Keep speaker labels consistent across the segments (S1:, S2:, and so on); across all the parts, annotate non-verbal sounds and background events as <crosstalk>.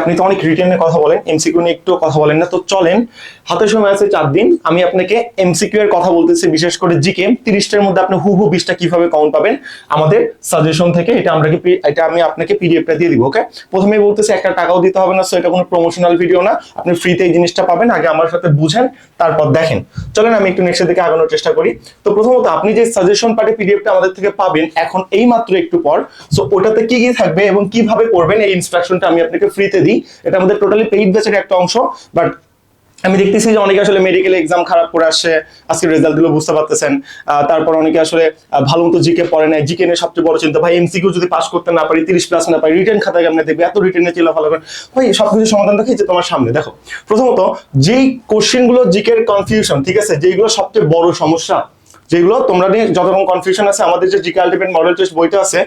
S1: আপনি তো অনেক রিটেনে কথা বলেন এমসিকিউ নিয়ে একটু কথা বলেন না, তো চলেন। হাতে সময় আছে চার দিন, আমি আপনাকে এমসিকিউ এর কথা বলতেছি, বিশেষ করে জিকে তিরিশটার মধ্যে আপনি হুবহু বিশটা কীভাবে কাউন্ট পাবেন, আমাদের সাজেশন থেকে এটা আমরা এটা আমি আপনাকে পিডিএফটা দিয়ে দিব ওকে প্রথমেই বলতেছি, একটা টাকাও দিতে হবে না সো এটা কোনো প্রমোশনাল ভিডিও না, আপনি ফ্রিতে এই জিনিসটা পাবেন, আগে আমার সাথে বুঝেন, তারপর দেখেন। চলেন, আমি একটু নেক্সটের দিকে আগানোর চেষ্টা করি। তো প্রথমত, আপনি যে সাজেশন পার্টি পিডিএফটা আমাদের থেকে পাবেন, এখন এই মাত্র একটু পর সো ওটাতে কি কি থাকবে এবং কীভাবে করবেন, এই ইনস্ট্রাকশনটা আমি আপনাকে ফ্রিতে দিই, এটা আমাদের টোটালি পেইড ব্যাচের একটা অংশ বাট আমি দেখতেছি যে অনেকে আসলে মেডিকেল এক্সাম খারাপ করে আসছে আজকে রেজাল্টগুলো বুঝতে পারতেছেন তারপর অনেকে আসলে ভালো মতো জিকে পড়ে নাই জিকে নিয়ে সবচেয়ে বড় চিন্তা, ভাই এমসিকিউ যদি পাস করতে না পারি, তিরিশ প্লাস না পারি রিটার্ন খাতায় কেমনে দেখবে? এত রিটার্নে চিলা ভালো করে। ভাই, সবকিছু সমাধান দেখাইছে তোমার সামনে। দেখো, প্রথমত, যেই কোশ্চেনগুলো জিকের কনফিউশন ঠিক আছে? যেগুলো সবচেয়ে বড় সমস্যা যেগুলো তোমরা নিয়ে যত রকম কনফিউশন আছে, আমাদের যে জিকে আলটিমেট মডেল টেস্ট বইটা আছে,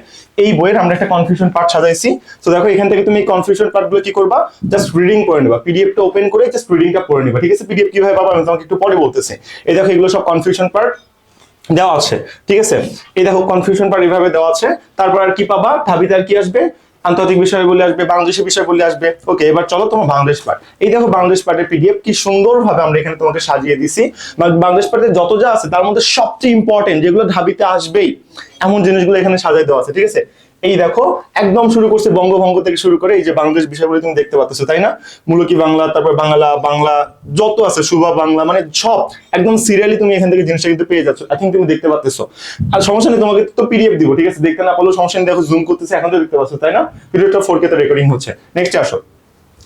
S1: এই বইয়ের আমরা একটা কনফিউশন পার্ট সাজাইছি। তো দেখো, এখান থেকে তুমি কনফিউশন পার্টগুলো কি করবা? জাস্ট রিডিং করে নেবা। পিডিএফটা ওপেন করে জাস্ট রিডিংটা পড়ে নিবা। ঠিক আছে? পিডিএফ কীভাবে পাবা? আমি তোমাকে একটু পরে বলতেছি। এই দেখো, এগুলো সব কনফিউশন পার্ট দেওয়া আছে। ঠিক আছে? এই দেখো কনফিউশন পার্ট এইভাবে দেওয়া আছে। তারপর আর কি পাবা? ঢাবিতে আর কি আসবে? আন্তর্জাতিক বিষয় বলে আসবে, বাংলাদেশের বিষয় বলে আসবে। ওকে এবার চলো তোমার বাংলাদেশ পার্ট এই দেখো বাংলাদেশ পার্টের পিডিএফ কি সুন্দরভাবে আমরা এখানে তোমাকে সাজিয়ে দিছি। বাংলাদেশ পার্টের যত যা আছে, তার মধ্যে সবচেয়ে ইম্পর্টেন্ট যেগুলো ঢাবিতে আসবেই, এমন জিনিসগুলো এখানে সাজিয়ে দেওয়া আছে, ঠিক আছে? এই দেখো, একদম শুরু করছে বঙ্গভঙ্গ থেকে শুরু করে এই যে বাংলাদেশ বিষয়গুলো তুমি দেখতে পাচ্ছ, তাই না? মূলকি বাংলা, তারপর বাংলা বাংলা, যত আছে শুভা বাংলা মানে সব, একদম সিরিয়ালি তুমি এখান থেকে জিনিসটা কিন্তু পেয়ে যাচ্ছ থিঙ্ক তুমি দেখতে পাচ্ছ আর সমস্যা নেই, তোমাকে তো পিডিএফ দিব, ঠিক আছে? দেখতে না পারলেও সমস্যা নেই, দেখো জুম করতেছে, এখন তো দেখতে পাচ্ছ, তাই না? ভিডিওটা ফোর কে রেকর্ডিং হচ্ছে। নেক্সট আসো।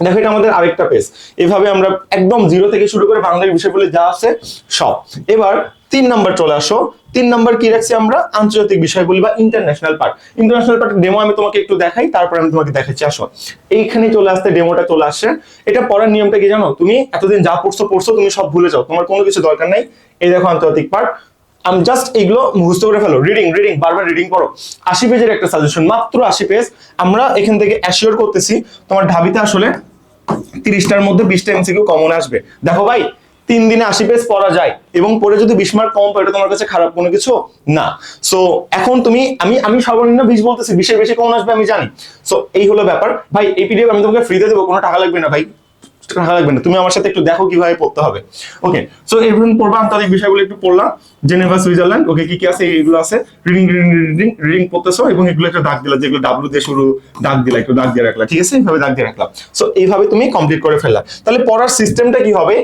S1: দেখো, এটা আমাদের আরেকটা পেজ এভাবে আমরা একদম জিরো থেকে শুরু করে বাংলার বিষয়গুলো যা আছে, সব। এবার তিন নাম্বার চলে আসো। তিন নাম্বার কি রাখছি আমরা? আন্তর্জাতিক বিষয়গুলি বা international part international part demo আমি তোমাকে একটু দেখাই, তারপর আমি তোমাকে দেখাচ্ছি। আসো। এইখানে চলে আসতে ডেমোটা চলে আসছে এটা পড়ার নিয়মটা কি জানো? তুমি এতদিন যা পড়ছো পড়ছো, তুমি সব ভুলে যাও। তোমার কোনো কিছু দরকার নাই। এই দেখো আন্তর্জাতিক পার্ট আমি জাস্ট এগুলো মুখস্থ করে ফেলো। রিডিং রিডিং বারবার রিডিং করো আশি পেজের একটা সাজেশন মাত্র আশি পেজ। আমরা এখান থেকে অ্যাসিওর করতেছি, তোমার ঢাবিতে আসলে তিরিশটার মধ্যে বিশটা এমসিকিউ কমন আসবে। দেখো ভাই তিন দিনে আশি পেজ পড়া যায় এবং পরে যদি বিশ মার্ক কম পায় এটা তোমার কাছে খারাপ কোনো কিছু না। সো এখন তুমি, আমি আমি সর্বনিম্ন বিশ বলতেছি, বিশের বেশি কমন আসবে, আমি জানি। সো এই হলো ব্যাপার। ভাই, এই পিডিএফ আমি তোমাকে ফ্রিতে দেবো, কোনো টাকা লাগবে না, ভাই। টাকা লাগবে না। তুমি আমার সাথে একটু দেখো কীভাবে পড়তে হবে। ওকে সো এরকম পড়বা আন্তর্জাতিক বিষয়গুলো একটু পড়লাম। জেনেভা সুইজারল্যান্ড ওকে কি কি আছে? এইগুলো আছে। রিডিং রিডিং রিডিং রিডিং পড়তেছো এবং এগুলো একটা দাগ দিলা, যেগুলো ডাব্লু দিয়ে শুরু, দাগ দিলা, একটু দাগ দিয়ে রাখলা, ঠিক আছে? এইভাবে দাগ দিয়ে রাখলাম সো এইভাবে তুমি কমপ্লিট করে ফেললা। তাহলে পড়ার সিস্টেমটা কি হবে?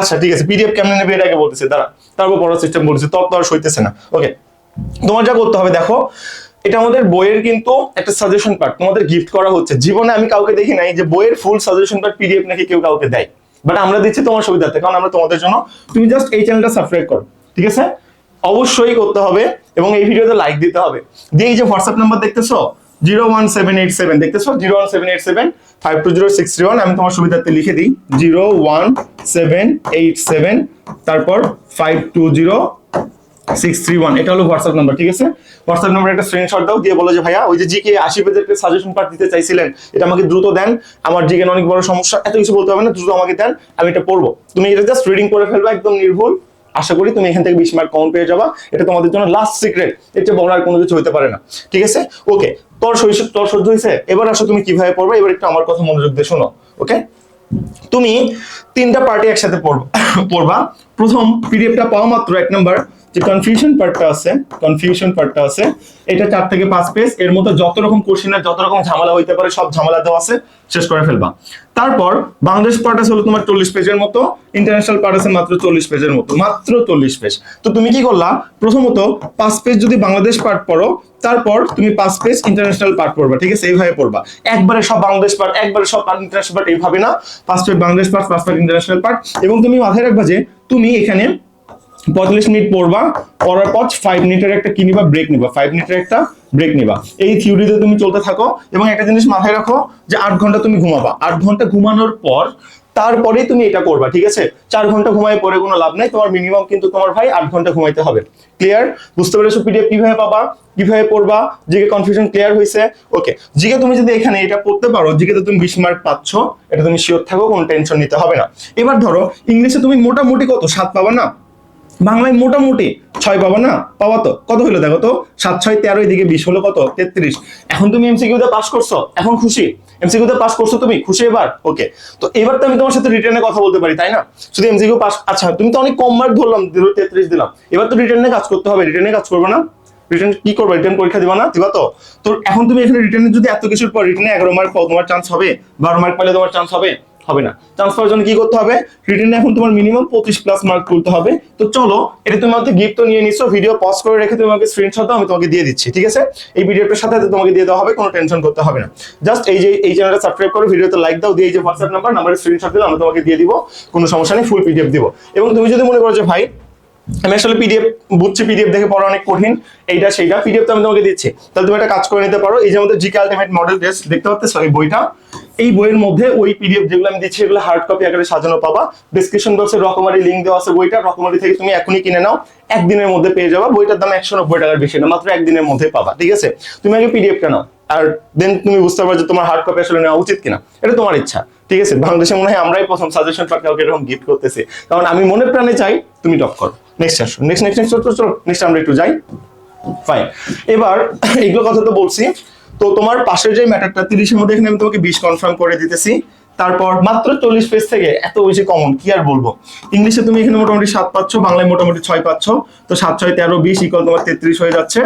S1: আচ্ছা ঠিক আছে পিডিএফ কেমনে নেবে এটা আগে বলতেছে, দাঁড়া, তারপর পড়ার সিস্টেম বলতেছে তত আর সইতেছে না ওকে তোমার যা করতে হবে, দেখো, এটা আমাদের বইয়ের কিন্তু একটা সাজেশন পার্ট তোমাদের গিফট করা হচ্ছে। জীবনে আমি কাউকে দেখি নাই যে বইয়ের ফুল সাজেশন পার্ট পিডিএফ নাকি কেউ কাউকে দেয়। বাট আমরা দিচ্ছি তোমার সুবিধাতে কারণ আমরা তোমাদের জন্য, তুমি জাস্ট এই চ্যানেলটা সাবস্ক্রাইব করো, ঠিক আছে? অবশ্যই করতে হবে এবং এই ভিডিওতে লাইক দিতে হবে। দিয়ে এই যে হোয়াটসঅ্যাপ নাম্বার দেখতেছো zero one seven eight seven, দেখতেছো? Zero one seven eight seven five two zero six three one আমি তোমার সুবিধাতে লিখে দিই। Zero one seven eight seven, তারপর five two zero six three one এটা হলো হোয়াটসঅ্যাপ নাম্বার, ঠিক আছে? হোয়াটসঅ্যাপ নাম্বার একটা স্ক্রিনশট দাও, দিয়ে বলো যে, ভাইয়া, ওই যে জিকে আশি সাজেশন দিতে চাইছিলেন, এটা আমাকে দ্রুত দেন। আমার জিকে অনেক বড় সমস্যা, এত কিছু বলতে হবে না, দ্রুত আমাকে দেন, আমি এটা পড়ব। তুমি এটা জাস্ট রিডিং করে ফেলবা, একদম নির্ভুল। আশা করি তুমি এখান থেকে বিশ মার্ক কমন পেয়ে যাবা। এটা তোমাদের জন্য লাস্ট সিক্রেট এর চেয়ে বড় আর কোনো কিছু হতে পারে না। ঠিক আছে? ওকে তোর শৈশব তোর সহ্য হয়েছে এবার আসো তুমি কীভাবে পড়বে? এবার একটু আমার কথা মনোযোগ দিয়ে শোনো ওকে তুমি তিনটা পার্টি একসাথে পড়বা পড়বা। প্রথম পিডিএফটা পাওয়া মাত্র এক নাম্বার যে কনফিউশন পার্টটা আছে কনফিউশন পার্টটা আছে, এটা চার থেকে পাঁচ পেজ এর মধ্যে যত রকম কোশ্চেনের যত রকম ঝামেলা হইতে পারে, সব ঝামেলা দেওয়া আছে, শেষ করে ফেলবা। তারপর, বাংলাদেশ পার্ট আছে হলো তোমার চল্লিশ পেজের মতো ইন্টারন্যাশনাল পার্ট আছে মাত্র চল্লিশ পেজের মতো, মাত্র চল্লিশ পেজ তো তুমি কি করলা? প্রথমত, পাঁচ পেজ যদি বাংলাদেশ পার্ট পড়ো, তারপর তুমি পাঁচ পেজ ইন্টারন্যাশনাল পার্ট পড়বা, ঠিক আছে? এইভাবে পড়বা। একবারে সব বাংলাদেশ পার্ট একবারে সব ইন্টারন্যাশনাল পার্ট এইভাবে না। পাঁচ পেজ বাংলাদেশ পার্ট পাঁচ পেজ ইন্টারন্যাশনাল পার্ট এবং তুমি মাথায় রাখবা যে, তুমি এখানে পঁয়তাল্লিশ মিনিট পড়বা, পড়ার পর ফাইভ মিনিটের একটা কি নিবা? ব্রেক নিবা। ফাইভ মিনিটের একটা ব্রেক নিবা। এই থিওরিতে তুমি চলতে থাকো এবং একটা জিনিস মাথায় রাখো যে আট ঘণ্টা তুমি ঘুমাবা। আট ঘণ্টা ঘুমানোর পর তারপরে তুমি এটা করবা, ঠিক আছে? চার ঘণ্টা ঘুমায় পরে কোনো লাভ নাই। তোমার মিনিমাম কিন্তু তোমার ভাই আট ঘণ্টা ঘুমাইতে হবে। ক্লিয়ার বুঝতে পেরেছ পিডিএফ কীভাবে পাবা? কীভাবে পড়বা? জিকে কনফিউশন ক্লিয়ার হয়েছে ওকে জিকে তুমি যদি এখানে এটা পড়তে পারো, জিকে তো তুমি বিশ মার্ক পাচ্ছ, এটা তুমি শিওর থাকো, কোনো টেনশন নিতে হবে না। এবার ধরো, ইংলিশে তুমি মোটামুটি কত? সাত পাবা না? বাংলায় মোটামুটি ছয় পাবো না? পাবা তো। কত হলো দেখো তো? সাত, ছয়, তেরো, এদিকে বিশ হলো কত? তেত্রিশ। এখন তুমি এমসিকিউ তে পাস করছ? এখন খুশি? এমসিকিউ তে পাস করছ তুমি? খুশি এবার? ওকে তো এবার তো আমি তোমার সাথে রিটার্নে কথা বলতে পারি, তাই না? শুধু এমসিকিউ পাস আচ্ছা তুমি তো অনেক কম মার্ক ধরলাম তেত্রিশ দিলাম। এবার তো রিটার্নে কাজ করতে হবে। রিটার্নে কাজ করবে না? রিটার্ন কি করবে? রিটার্ন পরীক্ষা দিবা না? দিবা তো? তো এখন তুমি এখানে রিটার্নে যদি এত কিছুর পর রিটার্নে এগারো মার্ক পাও, তোমার চান্স হবে? বারো মার্ক পেলে তোমার চান্স হবে? হবে না। চান্স পাওয়ার জন্য কি করতে হবে? রিটার্নে এখন তোমার মিনিমাম পঁচিশ প্লাস মার্ক তুলতে হবে। তো চলো, এটা তুমি আমাকে গিফট নিয়ে নিচ্ছ ভিডিও পজ করে রেখে তুমি আমাকে স্ক্রিনশট আমি তোমাকে দিয়ে দিচ্ছি, ঠিক আছে? এই ভিডিওটার সাথে তোমাকে দিয়ে দেওয়া হবে, কোনো টেনশন করতে হবে না। জাস্ট এই যে, এই চ্যানেলটা সাবস্ক্রাইব করো ভিডিওতে লাইক দাও, দিয়ে যে হোয়াটসঅ্যাপ নাম্বার নাম্বারের স্ক্রিনশট দিলে আমি তোমাকে দিয়ে দিব, কোনো সমস্যা নেই ফুল পিডিএফ দিব। এবং তুমি যদি মনে করো যে, ভাই, আমি আসলে পিডিএফ বুঝছি পিডিএফ দেখে পড়া অনেক কঠিন, এইটা, সেইটা পিডিএফ তো আমি তোমাকে দিচ্ছি। তাহলে তুমি একটা কাজ করে নিতে পারো, এই যে আমাদের জিকে আলটিমেট মডেল টেস্ট দেখতে পাচ্ছ এই বইটা? এই বইয়ের মধ্যে ওই পিডিএফ যেগুলো আমি দিচ্ছি, এগুলো হার্ড কপি আকারে সাজানো পাবা। ডিসক্রিপশন বক্সে রকমারি লিঙ্ক দেওয়া আছে বইটা, রকমারি থেকে তুমি এখনই কিনে নাও। একদিনের মধ্যে পেয়ে যাবা। বইটার দাম একশো নব্বই টাকার বেশি না, মাত্র একদিনের মধ্যে পাবা, ঠিক আছে? তুমি আগে পিডিএফটা নাও, আর দেন তুমি বুঝতে পারবে যে তোমার হার্ড কপি আসলে নেওয়া উচিত কিনা। এটা তোমার ইচ্ছা, ঠিক আছে? বাংলাদেশে মনে হয় আমরাই প্রথম সাজেশন পার কাউকে এরকম গিফট করতেছি। কারণ আমি মনে প্রাণে চাই তুমি টপ করো। নেক্সট আসো নেক্সট নেক্সট নেক্সট চলো চলো নেক্সট আমরা একটু যাই। ফাইন এবার, এইগুলো কথা তো বলছি। তো তোমার পাশের যে ম্যাটারটা তিরিশের মধ্যে এখানে আমি তোমাকে বিশ কনফার্ম করে দিতেছি। তারপর মাত্র চল্লিশ পেজ থেকে এত বেশি কমন কি আর বলব? ইংলিশে তুমি এখানে মোটামুটি সাত পাচ্ছ, বাংলায় মোটামুটি ছয় পাচ্ছ। তো সাত, ছয়, তেরো, বিশ ইকল তোমার তেত্রিশ হয়ে যাচ্ছে।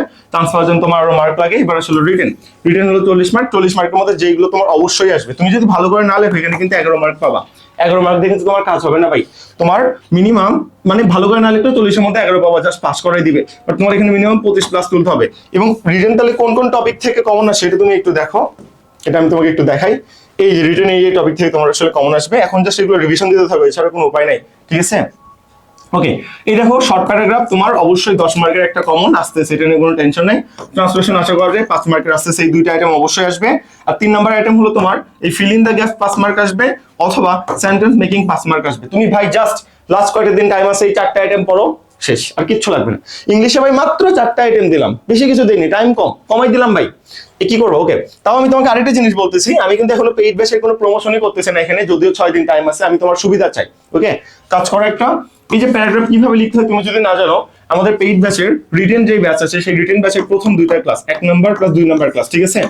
S1: জন্য তোমার আরও মার্ক লাগে, এবার আসলে রিটেন রিটেন হলো চল্লিশ মার্ক চল্লিশ মার্কের মধ্যে যেগুলো তোমার অবশ্যই আসবে। তুমি যদি ভালো করে না লেখো, এখানে কিন্তু এগারো মার্ক পাবা। এগারো মার্ক দেখে তোমার কাজ হবে না ভাই। তোমার মিনিমাম মানে ভালো করে না লিখলে চল্লিশের মধ্যে এগারো পাওয়া জাস্ট পাস করাই দিবে। বাট তোমার এখানে মিনিমাম পঁচিশ প্লাস তুলতে হবে। এবং রিটেন তাহলে কোন কোন টপিক থেকে কমন আসে সেটা তুমি একটু দেখো। এটা আমি তোমাকে একটু দেখাই। এই রিটেন এই টপিক থেকে তোমার আসলে কমন আসবে। এখন জাস্ট এগুলো রিভিশন দিতে থাকবে এছাড়া কোনো উপায় নাই। ঠিক আছে? ওকে এই দেখো শর্ট প্যারাগ্রাফ তোমার অবশ্যই দশ মার্কের একটা কমন আসতে সেটা নিয়ে কোনো টেনশন নেই। ট্রান্সলেশন আশা করা যায়, পাঁচ মার্কের আসতে সেই দুইটা আইটেম অবশ্যই আসবে। আর তিন নাম্বার আইটেম হলো তোমার, এই ফিল ইন দ্য গ্যাপ পাঁচ মার্ক আসবে, অথবা সেন্টেন্স মেকিং পাঁচ মার্ক আসবে। তুমি ভাই জাস্ট লাস্ট কয়েকটা দিন টাইম আছে, এই চারটা আইটেম পড়ো। শেষ, আর কিচ্ছু লাগবে না। ইংলিশে ভাই মাত্র চারটা আইটেম দিলাম। বেশি কিছু দিইনি টাইম কম। কমাই দিলাম ভাই। এ কি করব? ওকে তাও আমি তোমাকে আরেকটা জিনিস বলতেছি। আমি কিন্তু এখনও পেইড ব্যাচের কোনো প্রমোশনই করতেছি না এখানে, যদিও ছয় দিন টাইম আছে, আমি তোমার সুবিধা চাই। ওকে কাজ করো একটা, এই যে প্যারাগ্রাফ কীভাবে লিখতে হয় তুমি যদি না জানো, আমাদের পেইড ব্যাচের রিটেন যে ব্যাচ আছে, সেই রিটেন ব্যাচের প্রথম দুইটা ক্লাস এক নাম্বার প্লাস দুই নাম্বার ক্লাস ঠিক আছে?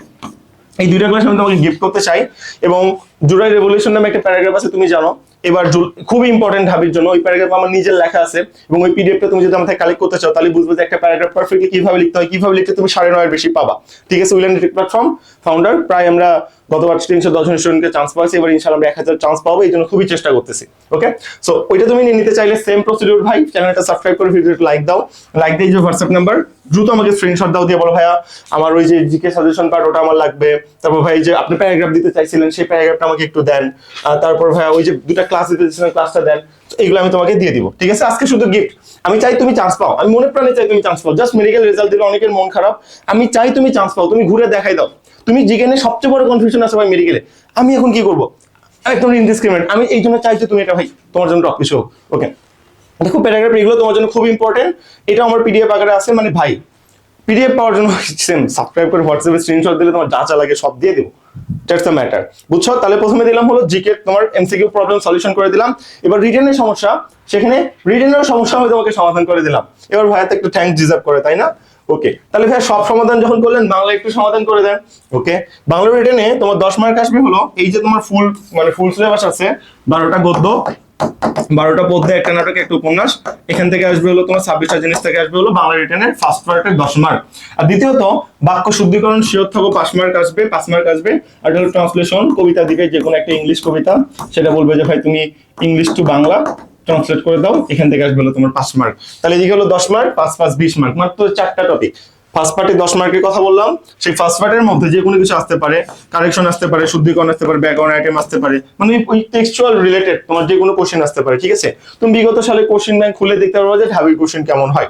S1: এই দুইটা ক্লাস আমি তোমাকে গিফট করতে চাই, এবং জুরাই রেভলিউশন নামে একটা প্যারাগ্রাফ আছে, তুমি জানো এবার খুব ইম্পর্টেন্ট হাবির জন্য। ওই প্যারাগ্রাফ আমার নিজের লেখা আছে এবং ওই পিডিএফটা তুমি যদি আমাকে কালেক্ট করতে চাও, তাহলে বুঝবে যে একটা প্যারাগ্রাফ পারফেক্টলি কীভাবে লিখতে হয়, কীভাবে লিখতে তুমি সাড়ে নয়ের বেশি পাবা। ঠিক আছে উইল্যান্ড প্ল্যাটফর্ম ফাউন্ডার প্রায় আমরা গতবার তিনশো দশ জন স্টুডেন্টকে চান্স এবার ইনশাল্লাহ আমরা এক হাজার চান্স পাবো এই জন্য খুবই চেষ্টা করতেছি ওকে সো ওইটা তুমি নিতে চাইলে সেম প্রসিডিউর ভাই চ্যানেলটা সাবস্ক্রাইব করে ভিডিওটা লাইক দাও লাইক দিয়ে যে হোয়াটসঅ্যাপ নাম্বার দ্রুত আমাকে স্ক্রিনশট দাও দিয়ে বলো, ভাইয়া, আমার ওই যে জিকে সাজেশন পার্ট ওটা আমার লাগবে। তারপর ভাই যে আপনি প্যারাগ্রাফ দিতে চাইছিলেন, সেই প্যারাগ্রাফটা আমাকে একটু দেন। তারপর ভাইয়া, ওই যে দুটা ক্লাস দিতে চাইছিলেন ক্লাসটা দেন। তো এগুলো আমি তোমাকে দিয়ে দিব, ঠিক আছে? আজকে শুধু গিফট আমি চাই তুমি চান্স পাও। আমি মনে প্রাণে চাই তুমি চান্স পাও। জাস্ট মেডিকেল রেজাল্ট দিলে অনেকের মন খারাপ। আমি চাই তুমি চান্স পাও। তুমি ঘুরে দেখাই দাও। তুমি জিজ্ঞানে সবচেয়ে বড় কনফিউশন আছে ভাই মেডিকেলে আমি এখন কি করব? একদম ইনডিসক্রিমিনেট আমি এই জন্য চাই যে তুমি এটা ভাই তোমার জন্য টপ কিছু ওকে দেখো প্যারাগ্রাফ এগুলো তোমার জন্য খুব ইম্পর্টেন্ট এটা আমার পিডিএফ আকারে আছে মানে ভাই পিডিএফ পাওয়ার জন্য <laughs> সেম সাবস্ক্রাইব করে হোয়াটসঅ্যাপে স্ক্রিনশট দিলে তোমার যা যা লাগে সব দিয়ে দেবো। দ্যাটস দ্য ম্যাটার বুঝছ? তাহলে প্রথমে দিলাম হলো জিকে তোমার এমসিকিউ প্রবলেম সলিউশন করে দিলাম। এবার রিটেনের সমস্যা, সেখানে রিটেনের সমস্যা আমি তোমাকে সমাধান করে দিলাম। এবার ভাইয়াতে একটু থ্যাঙ্ক ডিজার্ভ করে, তাই না? ওকে তাহলে ভাই সব সমাধান যখন করলেন বাংলা একটু সমাধান করে দেন। ওকে বাংলা রিটেনে তোমার দশ মার্ক আসবে হলো, এই যে তোমার ফুল মানে ফুল সিলেবাস আছে, বারোটা গদ্য, বারোটা পদ্মে একটা নাটক, একটা উপন্যাস, এখান থেকে আসবে হলো তোমার ছাব্বিশটা জিনিস থেকে আসবে হলো বাংলা রিটেনের ফার্স্ট পার্টের দশ মার্ক আর দ্বিতীয়ত, বাক্য শুদ্ধিকরণ শিওর থাকো পাঁচ মার্ক আসবে, পাঁচ মার্ক আসবে আর হলো ট্রান্সলেশন কবিতা দিবে যে কোনো একটা ইংলিশ কবিতা, সেটা বলবে যে, ভাই, তুমি ইংলিশ টু বাংলা ট্রান্সলেট করে দাও, এখান থেকে আসবে হলো তোমার পাঁচ মার্ক তাহলে এদিকে হলো দশ মার্ক পাঁচ পাঁচ, বিশ মার্ক মাত্র চারটা টপিক ফার্স্ট পার্টে দশ মার্কের কথা বললাম, সেই ফার্স্ট পার্টের মধ্যে যে কোনো কিছু আসতে পারে কারেকশন আসতে পারে, শুদ্ধিকরণ আসতে পারে ব্যাকগ্রাউন্ড আইটেম আসতে পারে মানে ওই টেক্সচুয়াল রিলেটেড তোমার যে কোনো কোশ্চেন আসতে পারে, ঠিক আছে? তুমি বিগত সালে কোশ্চেন ব্যাংক খুলে দেখতে পারব যে ঢাবির কোশ্চেন কেমন হয়।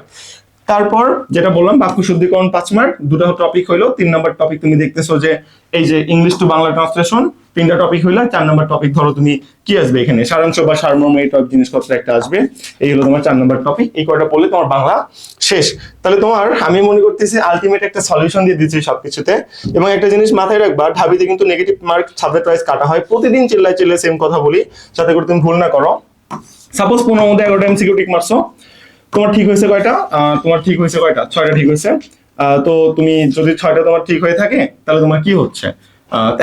S1: তারপর যেটা বললাম, বাক্য শুদ্ধিকরণ পাঁচ মার্ক দুটো টপিক হইল, তিন নম্বর টপিক তুমি দেখতেছো যে এই যে ইংলিশ টু বাংলা ট্রান্সলেশন তিনটা টপিক হইল চার নম্বর টপিক ধরো তুমি কি আসবে এখানে? সারাংশ বা সারমর্ম এই টপ জিনিসপত্র একটা আসবে। এই হলো তোমার চার নম্বর টপিক এই কয়টা পড়লে তোমার বাংলা শেষ। তাহলে তোমার, আমি মনে করতেছি আলটিমেট একটা সলিউশন দিয়ে দিচ্ছি সবকিছুতে। এবং একটা জিনিস মাথায় রাখবা, ঢাবিতে কিন্তু নেগেটিভ মার্ক সাবজেক্ট ওয়াইজ কাটা হয়। প্রতিদিন চিল্লায় চিল্লায় সেম কথা বলি, যাতে করে তুমি ভুল না করো। সাপোজ পনেরো মধ্যে এগারোটা এমসিকিউ টিক মারছো। তোমার ঠিক হয়েছে কয়টা? তোমার ঠিক হয়েছে কয়টা? ছয়টা ঠিক হয়েছে। তো তুমি যদি ছয়টা তোমার ঠিক হয়ে থাকে, তাহলে তোমার কি হচ্ছে?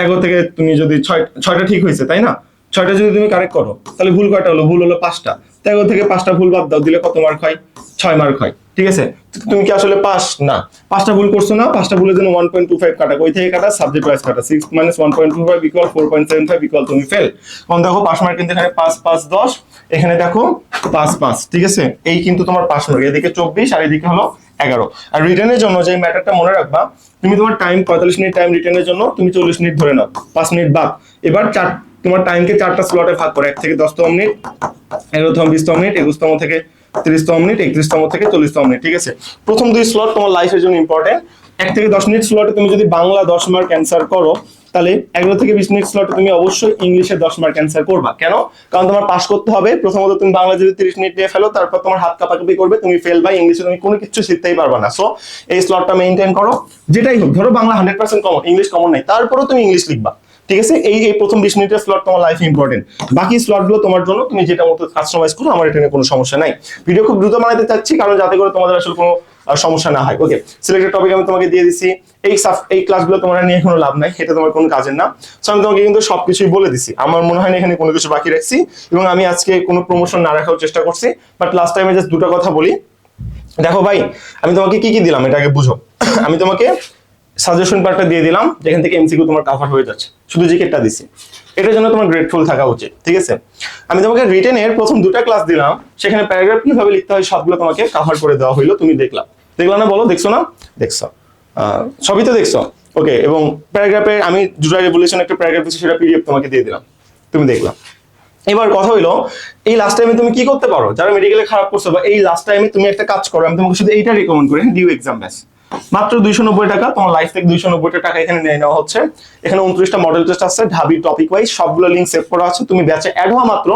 S1: এগারো থেকে তুমি যদি ছয় ছয়টা ঠিক হয়েছে, তাই না? ছয়টা যদি তুমি কারেক্ট করো, তাহলে ভুল কয়টা হলো? ভুল হলো পাঁচটা। এগারো থেকে পাঁচটা ভুল বাদ দাও, দিলে কত মার্ক হয়? ছয় মার্ক হয়, ঠিক আছে? তুমি কি আসলে পাস? না। পাঁচটা ভুল করছ না, পাঁচটা ভুলের জন্য ওয়ান পয়েন্ট টু ফাইভ কাটা ওই থেকে কাটা? সাবজেক্ট ওয়াইজ কাটা। Six minus one point two five equal four point seven five equal তুমি ফেল কারণ দেখো, পাস মার্ক কিন্তু এখানে পাঁচ পাঁচ, দশ। এখানে দেখো, পাঁচ পাঁচ, ঠিক আছে? এই কিন্তু তোমার পাস মার্ক এদিকে চব্বিশ, আর এদিকে হলো এগারো। আর রিটার্নের জন্য যে ম্যাটারটা মনে রাখবা, তুমি তোমার টাইম পঁয়তাল্লিশ মিনিট টাইম রিটার্নের জন্য তুমি চল্লিশ মিনিট ধরে নাও, পাঁচ মিনিট বাদ। এবার চার তোমার টাইমকে চারটা স্লটে ভাগ করো, এক থেকে দশতম মিনিট, এগারোতম, বিশতম মিনিট, একুশতম থেকে তিরিশতম মিনিট, একত্রিশতম থেকে চল্লিশতম মিনিট, ঠিক আছে? প্রথম দুই স্লট তোমার লাইফের জন্য ইম্পর্টেন্ট এক থেকে দশ মিনিট স্লটে তুমি যদি বাংলা দশ মার্ক অ্যান্সার করো তাহলে এগারো থেকে বিশ মিনিট স্লটে তুমি অবশ্যই ইংলিশে দশ মার্ক অ্যান্সার করবা। কেন? কারণ তোমার পাস করতে হবে। প্রথমত তুমি বাংলা যদি তিরিশ মিনিট নিয়ে ফেলো, তারপর তোমার হাত কাপাকাপি করবে, তুমি ফেল বা ইংলিশে তুমি কোনো কিছু শিখতেই পারবা না। সো এই স্লটটা মেনটেন করো। যেটাই হোক, ধরো Bangla hundred percent common English common নাই। তারপরেও তুমি ইংলিশ লিখবা। ঠিক আছে? এই এই প্রথম বিশ মিনিটের স্লট তোমার লাইফে ইম্পর্টেন্ট বাকি স্লটগুলো তোমার জন্য, তুমি যেটা মতো কাস্টমাইজ করো, আমার এটা নিয়ে কোনো সমস্যা নাই। ভিডিও খুব দ্রুত বানাতে চাচ্ছি, কারণ যাতে করে তোমাদের আসলে কোনো সমস্যা না হয়। ওকে সিলেক্টেড টপিক আমি তোমাকে দিয়ে দিচ্ছি এই এই ক্লাসগুলো তোমার নিয়ে কোনো লাভ নাই, এটা তোমার কোনো কাজের না। সো আমি তোমাকে কিন্তু সবকিছুই বলে দিছি। আমার মনে হয় না এখানে কোনো কিছু বাকি রাখছি এবং আমি আজকে কোনো প্রমোশন না রাখার চেষ্টা করছি। বাট লাস্ট টাইমে জাস্ট দুটো কথা বলি। দেখো ভাই, আমি তোমাকে কি কি দিলাম এটাকে বুঝো। <coughs> আমি তোমাকে সাজেশন পার্টটা দিয়ে দিলাম, যেখান থেকে এমসিকিউ তোমার কভার হয়ে যাচ্ছে। শুধু জিকেটটা দিছি। এটার জন্য তোমার গ্রেটফুল থাকা উচিত, ঠিক আছে? আমি তোমাকে রিটেনের প্রথম দুটা ক্লাস দিলাম, সেখানে প্যারাগ্রাফ কীভাবে লিখতে হয় সবগুলো তোমাকে কভার করে দেওয়া হইল তুমি দেখলা দেখলা না বলো? দেখছ না? দেখছ। সবই তো দেখছ। ওকে এবং প্যারাগ্রাফে আমি জুলাই রেভলিউশন একটা প্যারাগ্রাফ দিচ্ছি সেটা পিডিএফ তোমাকে দিয়ে দিলাম। তুমি দেখলাম এবার কথা হইল, এই লাস্ট টাইমে তুমি কি করতে পারো? যারা মেডিকেলে খারাপ করছ বা এই লাস্ট টাইমে তুমি একটা কাজ করো, আমি তোমাকে শুধু এইটা রিকমেন্ড করি ডিউ এক্সাম ব্যাস মাত্র দুইশো নব্বই টাকা, তোমার লাইফ থেকে দুইশো নব্বইটা টাকা এখানে নিয়ে নেওয়া হচ্ছে। এখানে উনত্রিশটা মডেল টেস্ট আছে, ঢাবি টপিক ওয়াইজ সবগুলো লিঙ্ক সেভ করা আছে। তুমি ব্যাচে অ্যাড হওয়া মাত্র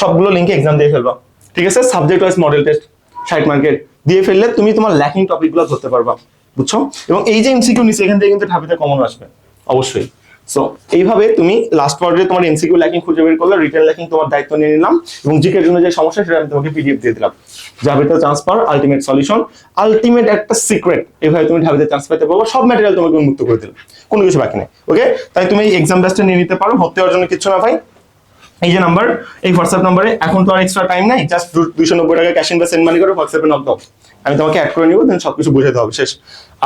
S1: সবগুলো লিঙ্কে এক্সাম দিয়ে ফেলবা। ঠিক আছে? Subject wise model test side market দিয়ে ফেললে তুমি তোমার ল্যাকিং টপিকগুলো ধরতে পারবা, বুঝছ? এবং এই যে এমসিকিউ নিচ্ছে এখান থেকে কিন্তু ঢাবিতে কমন আসবে, অবশ্যই। সো এইভাবে তুমি লাস্ট পর্যায়ে তোমার এমসিকিউ ল্যাকিং খুঁজে বের করলে রিটেল ল্যাকিং তোমার দায়িত্ব নিয়ে নিলাম এবং জিকের জন্য যে সমস্যা, সেটা আমি তোমাকে পিডিএফ দিয়ে দিলাম। চান্স পাওয়ার আলটিমেট সলিউশন আলটিমেট একটা সিক্রেট এইভাবে তুমি ঢাবিতে চান্স পেতে পারব, সব ম্যাটেরিয়াল তোমাকে উন্মুক্ত করে দিলাম, কোনো কিছু বাকি নেই ওকে তাই তুমি এই এক্সাম ব্যাচটা নিয়ে নিতে পারো, ভর্তি হওয়ার জন্য কিছু না ভাই। এই যে নাম্বার এই হোয়াটসঅ্যাপ নাম্বারে এখন তো আর এক্সট্রা টাইম নাই জাস্ট দুশো নব্বই টাকা ক্যাশ ইন বা সেন্ড মানি করে হোয়াটসঅ্যাপে নক দাও আমি তোমাকে অ্যাড করে নিবো দেন সবকিছু বুঝাতে হবে, শেষ।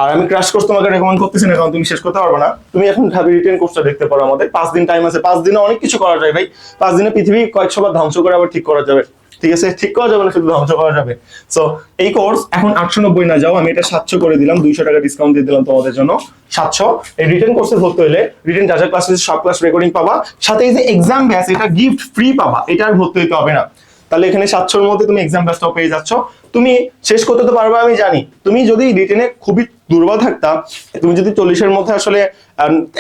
S1: আর আমি ক্রাশ কোর্স তোমাকে রেকমেন্ড করতেছি না, কারণ তুমি শেষ করতে পারবে না। তুমি এখন ঢাবি রিটেন কোর্সটা দেখতে পারো আমাদের। পাঁচ দিন টাইম আছে, পাঁচ দিনে অনেক কিছু করা যায় ভাই। পাঁচ দিনে পৃথিবী কয়েকশো বার ধ্বংস করে আবার ঠিক করা যাবে। ঠিক আছে ঠিক করা যাবে না, শুধু ধ্বংস করা যাবে। সো এই কোর্স এখন আটশো নব্বই না যাও, আমি এটা সাতশো করে দিলাম, দুইশো টাকা ডিসকাউন্ট দিয়ে দিলাম তোমাদের জন্য, সাতশো। এই রিটেন কোর্সে ভর্তি হলে রিটেন যা যা ক্লাস সব ক্লাস রেকর্ডিং পাবা, সাথে এই যে এক্সাম ব্যাচ এটা গিফট ফ্রি পাবা, এটা আর ভর্তি হতে হবে না। তাহলে এখানে সাতশোর মধ্যে তুমি এক্সাম ব্যাচটাও পেয়ে যাচ্ছ। তুমি শেষ করতে তো পারবে, আমি জানি। তুমি যদি রিটেনে খুবই দুর্বল থাকতা, তুমি যদি চল্লিশের মধ্যে আসলে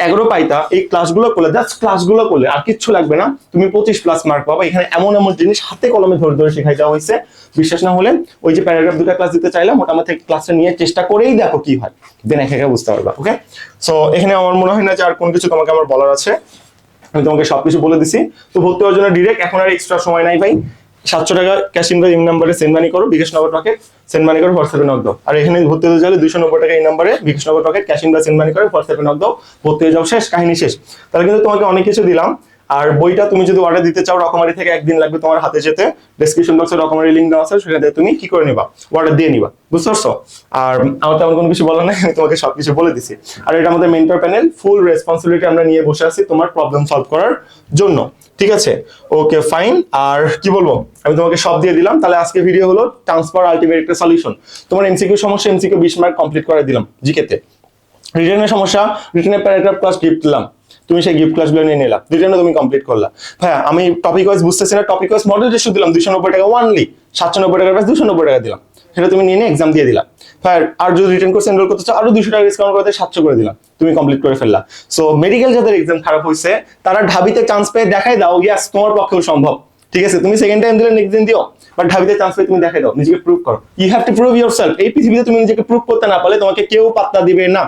S1: এগারো পাইতা, এই ক্লাসগুলো করলে জাস্ট ক্লাসগুলো করলে আর কিচ্ছু লাগবে না। তুমি পঁচিশ প্লাস মার্ক পাবা। এখানে এমন এমন জিনিস হাতে কলমে ধরে ধরে শেখাই দেওয়া হয়েছে। বিশ্বাস না হলে ওই যে প্যারাগ্রাফ দুটা ক্লাস দিতে চাইলে মোটামুটি ক্লাসটা নিয়ে চেষ্টা করেই দেখো কি হয়। দেন একে একে বুঝতে পারবা ওকে সো এখানে আমার মনে হয় না যে আর কোনো কিছু তোমাকে আমার বলার আছে। আমি তোমাকে সবকিছু বলে দিছি। তো ভর্তি হওয়ার জন্য ডিরেক্ট এখন আর এক্সট্রা সময় নাই ভাই। সাতশো টাকা ক্যাশ ইন এই নাম্বারে সেন্ড মানি করো বিকাশ নগর পকেট সেন্ড মানি করে হোয়াটসঅ্যাপে নক দাও। আর এখানে ভর্তি হতে চাইলে দুশো নব্বই টাকা এই নাম্বারে bKash Nagad pocket cash in বা সেন্ড মানি করে হোয়াটসঅ্যাপে নক দাও। ভর্তি হয়ে যাও, শেষ, কাহিনী শেষ। তাহলে কিন্তু তোমাকে অনেক কিছু দিলাম। আর বইটা তুমি যদি অর্ডার দিতে চাও, রকমারি থেকে একদিন লাগবে তোমার হাতে যেতে। ডেসক্রিপশন বক্সে রকমারি লিঙ্ক দেওয়া আছে, সেখানে তুমি কি করে নিবা? অর্ডার দিয়ে নিবা। বুঝতে পারছ? আর আমার তেমন কোনো কিছু বলার নাই, আমি তোমাকে সবকিছু বলে দিছি। আর এটা আমাদের মেন্টর প্যানেল ফুল রেসপন্সিবিলিটি আমরা নিয়ে বসে আছি তোমার প্রবলেম সলভ করার জন্য। ঠিক আছে? ওকে ফাইন আর কি বলব? আমি তোমাকে সব দিয়ে দিলাম। তাহলে আজকে ভিডিও হলো ট্রান্সফার আলটিমেট একটা সলিউশন তোমার এমসিকিউ সমস্যা এমসিকিউ বিশ মার্ক কমপ্লিট করে দিলাম জিকেতে রিটার্নের সমস্যা রিটার্নের প্যারাগ্রাফ ক্লাস গিফট দিলাম। তুমি সেই গিফট ক্লাসগুলো নিয়ে নিলাম রিটার্নে তুমি কমপ্লিট করলা। হ্যাঁ আমি টপিক ওয়াইজ বুঝতেছি না টপিক ওয়াইজ মডেল টেস্ট দিলাম দুশো নব্বই টাকা ওয়ানলি সাতশো নব্বই টাকার প্রাইস দুশো নব্বই টাকা দিলাম। সেটা তুমি নিয়ে নিয়ে এক্সাম দিয়ে দিলাম হ্যাঁ আর যদি রিটার্ন কোর্স এনরোল করতে চাও, আরও দুশো টাকা ডিসকাউন্ট করতে সাতশো করে দিলাম। তুমি কমপ্লিট করে ফেললা। সো মেডিকেল যাদের এক্সাম খারাপ হয়েছে তারা ঢাবিতে চান্স পেয়ে দেখাই দাও ইয়াস তোমার পক্ষেও সম্ভব। ঠিক আছে? তুমি সেকেন্ড টাইম দিলে নেক্সট দিন দিও বাট ঢাবিতে চান্স পেয়ে তুমি দেখাই দাও, নিজেকে প্রুভ করো। You have to prove your yourself পৃথিবীতে তুমি নিজেকে প্রুভ করতে না পারলে তোমাকে কেউ পাত্তা দিবে না।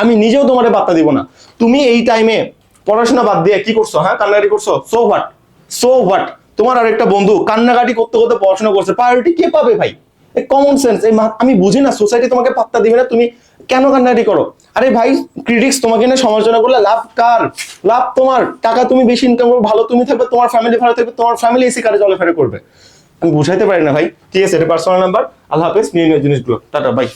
S1: আমি নিজেও তোমারে পাত্তা দিব না। তুমি এই টাইমে পড়াশোনা বাদ দিয়ে কি করছ হ্যাঁ? কান্নাকাটি করছ? সো হোয়াট সো হোয়াট তোমার আরেকটা বন্ধু কান্নাকাটি করতে করতে পড়াশোনা করছে। প্রায়োরিটি কে পাবে ভাই? কমন সেন্স এই আমি বুঝি না সোসাইটি তোমাকে পাত্তা দিবে না, তুমি কেন কান্নাকাটি করো? আরে ভাই ক্রিটিক্স তোমাকে নিয়ে সমালোচনা করলে লাভ কার? লাভ তোমার। টাকা তুমি বেশি ইনকাম করবে ভালো তুমি থাকবে, তোমার ফ্যামিলি ভালো থাকবে, তোমার ফ্যামিলি এসি কারে চলাফেরা করবে। আমি বুঝাইতে পারি না ভাই। ঠিক আছে, এটা পার্সোনাল নাম্বার আল্লাহ হাফেজ, নিয়ে নিও জিনিসগুলো। Tata bye